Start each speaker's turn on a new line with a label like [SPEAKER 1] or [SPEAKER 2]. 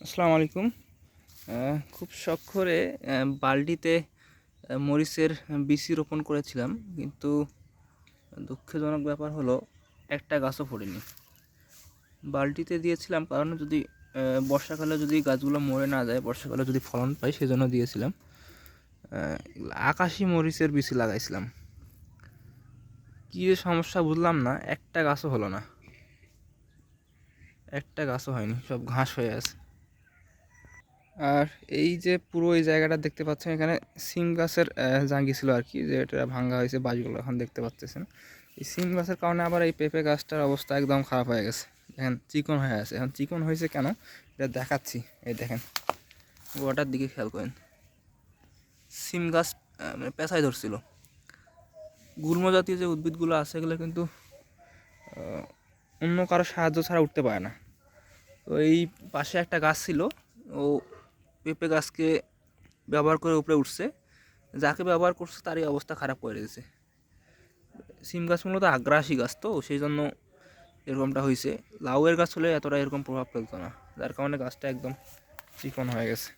[SPEAKER 1] আসসালামু আলাইকুম। খুব শখ করে আহ, বালতিতে মরিচের বিচি রোপণ করেছিলাম কিন্তু দুঃখজনক ব্যাপার হলো একটা গাছও ফোটেনি। বালতিতে দিয়েছিলাম কারণ যদি বর্ষাকালে যদি গাছগুলো মরে না যায় বর্ষাকালে যদি ফলন পাই সেজন্য দিয়েছিলাম। আকাশি মরিচের বিচি লাগাইছিলাম। কী যে সমস্যা বুঝলাম না একটা গাছও হলো না। একটা গাছও হয়নি সব ঘাস হয়ে আছে। আর এই যে পুরো এই জায়গাটা দেখতে পাচ্ছেন, এখানে সিম গাছের জাঙ্গি ছিল আর কি, যে এটা ভাঙ্গা হয়েছে বাজগুলো এখন দেখতে পাচ্ছেন। এই সিম গাছের কারণে আবার এই পেঁপে গাছটার অবস্থা একদম খারাপ হয়ে গেছে। দেখেন, চিকন হয়ে আছে। এখন চিকন হয়েছে কেন? এটা দেখাচ্ছি। এই দেখেন গোয়াটার দিকে খেয়াল করেন। সিম গাছ মানে পেঁচায় ধরছিল। গুল্ম জাতীয় যে উদ্ভিদগুলো আছে, এগুলো কিন্তু অন্য কারও সাহায্য ছাড়া উঠতে পারে না। তো এই পাশে একটা গাছ ছিল, ও পেঁপে গাছকে ব্যবহার করে উপরে উঠছে। যাকে ব্যবহার করছে তারই অবস্থা খারাপ করে দিয়েছে। সিম গাছ মূলত আগ্রাসী গাছ তো, সেই জন্য এরকমটা হয়েছে। লাউয়ের গাছ হলে এতটা এরকম প্রভাব ফেলতো না, যার কারণে গাছটা একদম চিকন হয়ে গেছে।